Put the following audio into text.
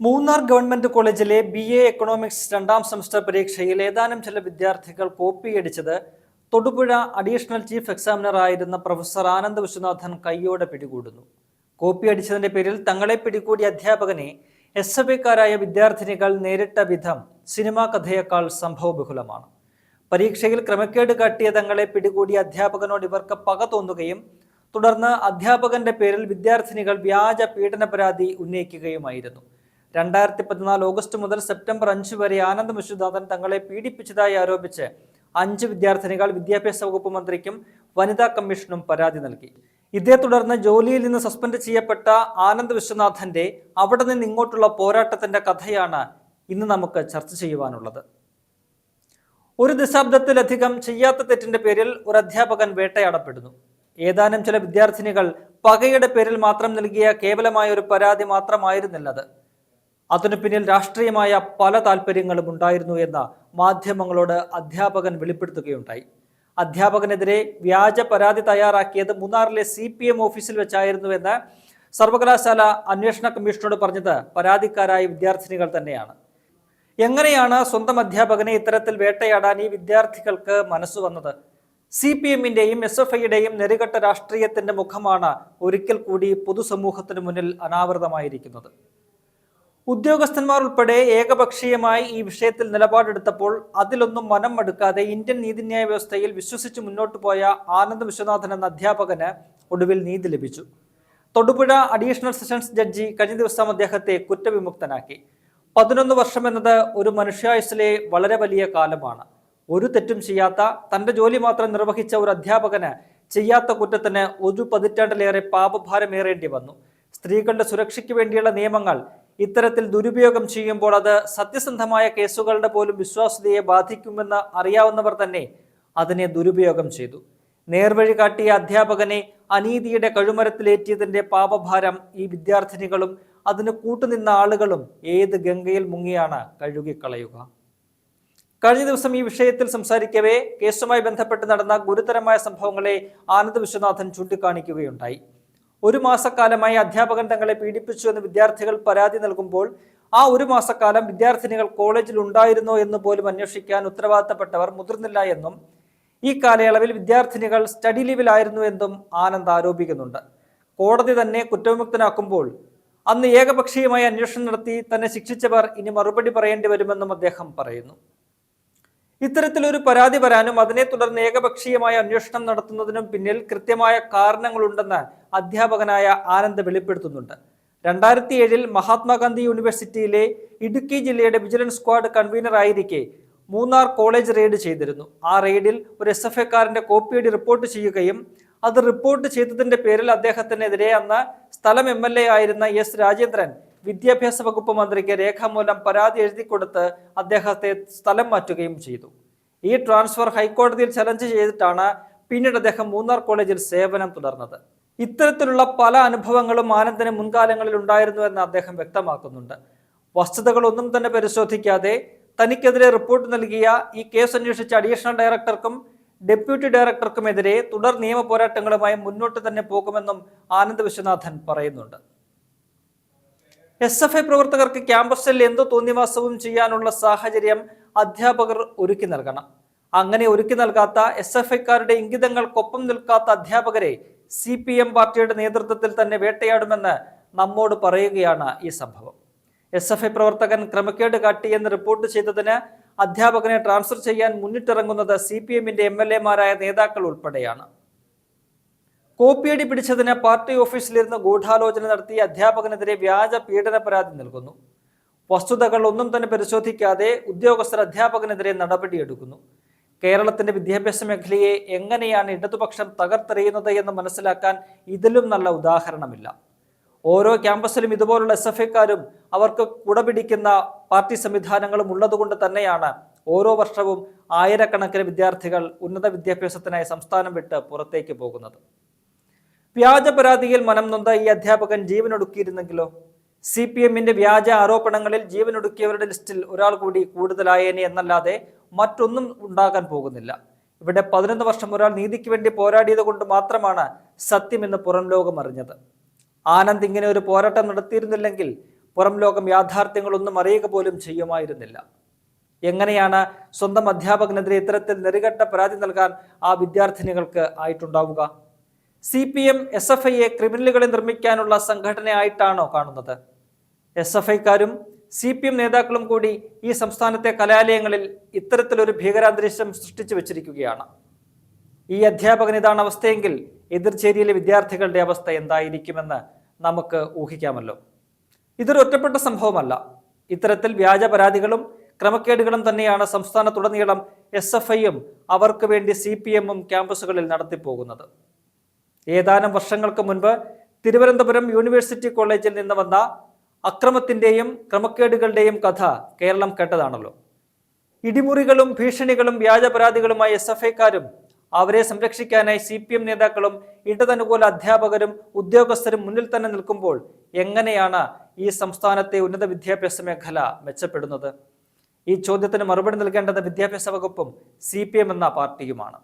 Munnar government കോളേജിലെ B A economics രണ്ടാം semester പരീക്ഷയിൽ ഏതാനും ചില വിദ്യാർത്ഥികൾ കോപ്പി കോപ്പിയടിച്ചത് തൊടുപുഴ അഡീഷണൽ ചീഫ് എക്സാമിനർ ആയിരുന്ന പ്രൊഫസർ ആനന്ദ് വിശ്വനാഥൻ കയ്യോടെ പിടികൂടുന്നു. കോപ്പി കോപ്പിയടിച്ചതിന്റെ പേരിൽ തങ്ങളെ പിടികൂടിയ അധ്യാപകനെ എസ് എഫ് ഐക്കാരായ വിദ്യാർത്ഥിനികൾ നേരിട്ട വിധം സിനിമാ കഥയേക്കാൾ സംഭവബഹുലമാണ് പരീക്ഷയിൽ ക്രമക്കേട് കാട്ടിയ തങ്ങളെ പിടികൂടിയ അധ്യാപകനോട് ഇവർക്ക് പക തോന്നുകയും തുടർന്ന് അധ്യാപകന്റെ പേരിൽ വിദ്യാർത്ഥിനികൾ വ്യാജ പീഡന പരാതി ഉന്നയിക്കുകയുമായിരുന്നു. രണ്ടായിരത്തി പതിനാല് ഓഗസ്റ്റ് മുതൽ സെപ്റ്റംബർ അഞ്ച് വരെ ആനന്ദ് വിശ്വനാഥൻ തങ്ങളെ പീഡിപ്പിച്ചതായി ആരോപിച്ച് അഞ്ച് വിദ്യാർത്ഥിനികൾ വിദ്യാഭ്യാസ വകുപ്പ് മന്ത്രിക്കും വനിതാ കമ്മീഷനും പരാതി നൽകി. ഇതേ തുടർന്ന് ജോലിയിൽ നിന്ന് സസ്പെൻഡ് ചെയ്യപ്പെട്ട ആനന്ദ് വിശ്വനാഥന്റെ അവിടെ നിന്ന് ഇങ്ങോട്ടുള്ള പോരാട്ടത്തിന്റെ കഥയാണ് ഇന്ന് നമുക്ക് ചർച്ച ചെയ്യുവാനുള്ളത്. ഒരു ദശാബ്ദത്തിലധികം ചെയ്യാത്ത തെറ്റിന്റെ പേരിൽ ഒരു അധ്യാപകൻ വേട്ടയാടപ്പെടുന്നു. ഏതാനും ചില വിദ്യാർത്ഥിനികൾ പകയുടെ പേരിൽ മാത്രം നൽകിയ കേവലമായ ഒരു പരാതി മാത്രമായിരുന്നില്ലത്. അതിനു പിന്നിൽ രാഷ്ട്രീയമായ പല താല്പര്യങ്ങളും ഉണ്ടായിരുന്നു എന്ന് മാധ്യമങ്ങളോട് അധ്യാപകൻ വെളിപ്പെടുത്തുകയുണ്ടായി. അധ്യാപകനെതിരെ വ്യാജ പരാതി തയ്യാറാക്കിയത് മൂന്നാറിലെ സി പി എം ഓഫീസിൽ വെച്ചായിരുന്നുവെന്ന് സർവകലാശാല അന്വേഷണ കമ്മീഷനോട് പറഞ്ഞത് പരാതിക്കാരായ വിദ്യാർത്ഥിനികൾ തന്നെയാണ്. എങ്ങനെയാണ് സ്വന്തം അധ്യാപകനെ ഇത്തരത്തിൽ വേട്ടയാടാൻ ഈ വിദ്യാർത്ഥികൾക്ക് മനസ്സ് വന്നത്? സി പി എമ്മിന്റെയും എസ് എഫ് ഐയുടെയും നെറുകെട്ട രാഷ്ട്രീയത്തിന്റെ മുഖമാണ് ഒരിക്കൽ കൂടി പൊതുസമൂഹത്തിന് മുന്നിൽ അനാവൃതമായിരിക്കുന്നത്. ഉദ്യോഗസ്ഥന്മാർ ഉൾപ്പെടെ ഏകപക്ഷീയമായി ഈ വിഷയത്തിൽ നിലപാടെടുത്തപ്പോൾ അതിലൊന്നും മനം മടുക്കാതെ ഇന്ത്യൻ നീതിന്യായ വ്യവസ്ഥയിൽ വിശ്വസിച്ച് മുന്നോട്ട് പോയ ആനന്ദ് വിശ്വനാഥൻ എന്ന അധ്യാപകന് ഒടുവിൽ നീതി ലഭിച്ചു. തൊടുപുഴ അഡീഷണൽ സെഷൻസ് ജഡ്ജി കഴിഞ്ഞ ദിവസം അദ്ദേഹത്തെ കുറ്റവിമുക്തനാക്കി. പതിനൊന്ന് വർഷം എന്നത് ഒരു മനുഷ്യായുസിലെ വളരെ വലിയ കാലമാണ്. ഒരു തെറ്റും ചെയ്യാത്ത തന്റെ ജോലി മാത്രം നിർവഹിച്ച ഒരു അധ്യാപകന് ചെയ്യാത്ത കുറ്റത്തിന് ഒരു പതിറ്റാണ്ടിലേറെ പാപഭാരമേറേണ്ടി വന്നു. സ്ത്രീകളുടെ സുരക്ഷയ്ക്ക് വേണ്ടിയുള്ള നിയമങ്ങൾ ഇത്തരത്തിൽ ദുരുപയോഗം ചെയ്യുമ്പോൾ അത് സത്യസന്ധമായ കേസുകളുടെ പോലും വിശ്വാസ്യതയെ ബാധിക്കുമെന്ന് അറിയാവുന്നവർ തന്നെ അതിനെ ദുരുപയോഗം ചെയ്തു. നേർവഴി കാട്ടിയ അധ്യാപകനെ അനീതിയുടെ കഴുമരത്തിലേറ്റിയതിന്റെ പാപഭാരം ഈ വിദ്യാർത്ഥിനികളും അതിന് കൂട്ടുനിന്ന ആളുകളും ഏത് ഗംഗയിൽ മുങ്ങിയാണ് കഴുകിക്കളയുക. കഴിഞ്ഞ ദിവസം ഈ വിഷയത്തിൽ സംസാരിക്കവേ കേസുമായി ബന്ധപ്പെട്ട് നടന്ന ഗുരുതരമായ സംഭവങ്ങളെ ആനന്ദ് വിശ്വനാഥൻ ചൂണ്ടിക്കാണിക്കുകയുണ്ടായി. ഒരു മാസക്കാലമായി അധ്യാപകൻ തങ്ങളെ പീഡിപ്പിച്ചു എന്ന് വിദ്യാർത്ഥികൾ പരാതി നൽകുമ്പോൾ ആ ഒരു മാസക്കാലം വിദ്യാർത്ഥിനികൾ കോളേജിൽ ഉണ്ടായിരുന്നോ എന്ന് പോലും അന്വേഷിക്കാൻ ഉത്തരവാദിത്തപ്പെട്ടവർ മുതിർന്നില്ല എന്നും ഈ കാലയളവിൽ വിദ്യാർത്ഥിനികൾ സ്റ്റഡി ലീവിലായിരുന്നു എന്നും ആനന്ദ് ആരോപിക്കുന്നുണ്ട്. കോടതി തന്നെ കുറ്റവിമുക്തനാക്കുമ്പോൾ അന്ന് ഏകപക്ഷീയമായി അന്വേഷണം നടത്തി തന്നെ ശിക്ഷിച്ചവർ ഇനി മറുപടി പറയേണ്ടി വരുമെന്നും അദ്ദേഹം പറയുന്നു. ഇത്തരത്തിലൊരു പരാതി വരാനും അതിനെ തുടർന്ന് ഏകപക്ഷീയമായ അന്വേഷണം നടത്തുന്നതിനും പിന്നിൽ കൃത്യമായ കാരണങ്ങളുണ്ടെന്ന് അധ്യാപകനായ ആനന്ദ് വെളിപ്പെടുത്തുന്നുണ്ട്. രണ്ടായിരത്തി ഏഴിൽ മഹാത്മാഗാന്ധി യൂണിവേഴ്സിറ്റിയിലെ ഇടുക്കി ജില്ലയുടെ വിജിലൻസ് സ്ക്വാഡ് കൺവീനർ ആയിരിക്കെ മൂന്നാർ കോളേജ് റെയ്ഡ് ചെയ്തിരുന്നു. ആ റെയ്ഡിൽ ഒരു എസ് എഫ് എക്കാരന്റെ കോപ്പിയടി റിപ്പോർട്ട് ചെയ്യുകയും അത് റിപ്പോർട്ട് ചെയ്തതിന്റെ പേരിൽ അദ്ദേഹത്തിനെതിരെ അന്ന് സ്ഥലം എം എൽ എ ആയിരുന്ന എസ് രാജേന്ദ്രൻ വിദ്യാഭ്യാസ വകുപ്പ് മന്ത്രിക്ക് രേഖാമൂലം പരാതി എഴുതി കൊടുത്ത് അദ്ദേഹത്തെ സ്ഥലം മാറ്റുകയും ചെയ്തു. ഈ ട്രാൻസ്ഫർ ഹൈക്കോടതിയിൽ ചലഞ്ച് ചെയ്തിട്ടാണ് പിന്നീട് അദ്ദേഹം മൂന്നാർ കോളേജിൽ സേവനം തുടർന്നത്. ഇത്തരത്തിലുള്ള പല അനുഭവങ്ങളും ആനന്ദന് മുൻകാലങ്ങളിൽ ഉണ്ടായിരുന്നുവെന്ന് അദ്ദേഹം വ്യക്തമാക്കുന്നുണ്ട്. വസ്തുതകളൊന്നും തന്നെ പരിശോധിക്കാതെ തനിക്കെതിരെ റിപ്പോർട്ട് നൽകിയ ഈ കേസ് അന്വേഷിച്ച അഡീഷണൽ ഡയറക്ടർക്കും ഡെപ്യൂട്ടി ഡയറക്ടർക്കുമെതിരെ തുടർ നിയമ പോരാട്ടങ്ങളുമായി മുന്നോട്ട് തന്നെ പോകുമെന്നും ആനന്ദ് വിശ്വനാഥൻ പറയുന്നുണ്ട്. എസ് എഫ് ഐ പ്രവർത്തകർക്ക് ക്യാമ്പസിൽ എന്തു തോന്നിവാസവും ചെയ്യാനുള്ള സാഹചര്യം അധ്യാപകർ ഒരുക്കി നൽകണം. അങ്ങനെ ഒരുക്കി നൽകാത്ത എസ് എഫ് ഐക്കാരുടെ ഇംഗിതങ്ങൾക്കൊപ്പം നിൽക്കാത്ത അധ്യാപകരെ സി പി എം പാർട്ടിയുടെ നേതൃത്വത്തിൽ തന്നെ വേട്ടയാടുമെന്ന് നമ്മോട് പറയുകയാണ് ഈ സംഭവം. എസ് എഫ് ഐ പ്രവർത്തകൻ ക്രമക്കേട് കാട്ടിയെന്ന് റിപ്പോർട്ട് ചെയ്തതിന് അധ്യാപകനെ ട്രാൻസ്ഫർ ചെയ്യാൻ മുന്നിട്ടിറങ്ങുന്നത് സി പി എമ്മിന്റെ എം എൽ എമാരായ നേതാക്കൾ ഉൾപ്പെടെയാണ്. കോപ്പിയടി പിടിച്ചതിന് പാർട്ടി ഓഫീസിലിരുന്ന് ഗൂഢാലോചന നടത്തിയ അധ്യാപകനെതിരെ വ്യാജ പീഡന പരാതി നൽകുന്നു. വസ്തുതകൾ ഒന്നും തന്നെ പരിശോധിക്കാതെ ഉദ്യോഗസ്ഥർ അധ്യാപകനെതിരെ നടപടിയെടുക്കുന്നു. കേരളത്തിന്റെ വിദ്യാഭ്യാസ മേഖലയെ എങ്ങനെയാണ് ഇടതുപക്ഷം തകർത്തെറിയുന്നത് എന്ന് മനസ്സിലാക്കാൻ ഇതിലും നല്ല ഉദാഹരണമില്ല. ഓരോ ക്യാമ്പസിലും ഇതുപോലുള്ള എസ് എഫ് ഐക്കാരും അവർക്ക് കുടപിടിക്കുന്ന പാർട്ടി സംവിധാനങ്ങളും ഉള്ളതുകൊണ്ട് തന്നെയാണ് ഓരോ വർഷവും ആയിരക്കണക്കിന് വിദ്യാർത്ഥികൾ ഉന്നത വിദ്യാഭ്യാസത്തിനായി സംസ്ഥാനം വിട്ട് പുറത്തേക്ക് പോകുന്നത്. വ്യാജ പരാതിയിൽ മനം നൊന്ത ഈ അധ്യാപകൻ ജീവനൊടുക്കിയിരുന്നെങ്കിലോ? സി പി എമ്മിന്റെ വ്യാജ ആരോപണങ്ങളിൽ ജീവനൊടുക്കിയവരുടെ ലിസ്റ്റിൽ ഒരാൾ കൂടി കൂടുതലായേനെ എന്നല്ലാതെ മറ്റൊന്നും ഉണ്ടാകാൻ പോകുന്നില്ല. ഇവിടെ പതിനൊന്ന് വർഷം ഒരാൾ നീതിക്ക് വേണ്ടി പോരാടിയത് കൊണ്ട് മാത്രമാണ് സത്യമെന്ന് പുറം ലോകം അറിഞ്ഞത്. ആനന്ദ് ഇങ്ങനെ ഒരു പോരാട്ടം നടത്തിയിരുന്നില്ലെങ്കിൽ പുറം ലോകം യാഥാർത്ഥ്യങ്ങളൊന്നും അറിയുക പോലും ചെയ്യുമായിരുന്നില്ല. എങ്ങനെയാണ് സ്വന്തം അധ്യാപകനെതിരെ ഇത്തരത്തിൽ നെറികെട്ട പരാതി നൽകാൻ ആ വിദ്യാർത്ഥിനികൾക്ക് ആയിട്ടുണ്ടാവുക? C P M S F ഐയെ ക്രിമിനലുകളെ നിർമ്മിക്കാനുള്ള സംഘടനയായിട്ടാണോ കാണുന്നത്? എസ് എഫ് ഐക്കാരും സി പി എം നേതാക്കളും കൂടി ഈ സംസ്ഥാനത്തെ കലാലയങ്ങളിൽ ഇത്തരത്തിലൊരു ഭീകരാന്തരീക്ഷം സൃഷ്ടിച്ചു വെച്ചിരിക്കുകയാണ്. ഈ അധ്യാപകൻ ഇതാണ് അവസ്ഥയെങ്കിൽ എതിർചേരിയിലെ വിദ്യാർത്ഥികളുടെ അവസ്ഥ എന്തായിരിക്കുമെന്ന് നമുക്ക് ഊഹിക്കാമല്ലോ. ഇതൊരു ഒറ്റപ്പെട്ട സംഭവമല്ല. ഇത്തരത്തിൽ വ്യാജ പരാതികളും ക്രമക്കേടുകളും തന്നെയാണ് സംസ്ഥാനത്തുടനീളം എസ് എഫ് ഐയും അവർക്ക് വേണ്ടി സി പി എമ്മും ക്യാമ്പസുകളിൽ നടത്തിപ്പോകുന്നത്. ഏതാനും വർഷങ്ങൾക്ക് മുൻപ് തിരുവനന്തപുരം യൂണിവേഴ്സിറ്റി കോളേജിൽ നിന്ന് വന്ന അക്രമത്തിന്റെയും ക്രമക്കേടുകളുടെയും കഥ കേരളം കേട്ടതാണല്ലോ. ഇടിമുറികളും ഭീഷണികളും വ്യാജ പരാതികളുമായി എസ് എഫ് ഐക്കാരും അവരെ സംരക്ഷിക്കാനായി സി പി എം നേതാക്കളും ഇടതനുകൂല അധ്യാപകരും ഉദ്യോഗസ്ഥരും മുന്നിൽ തന്നെ നിൽക്കുമ്പോൾ എങ്ങനെയാണ് ഈ സംസ്ഥാനത്തെ ഉന്നത വിദ്യാഭ്യാസ മേഖല മെച്ചപ്പെടുന്നത്? ഈ ചോദ്യത്തിന് മറുപടി നൽകേണ്ടത് വിദ്യാഭ്യാസ വകുപ്പും സി എന്ന പാർട്ടിയുമാണ്.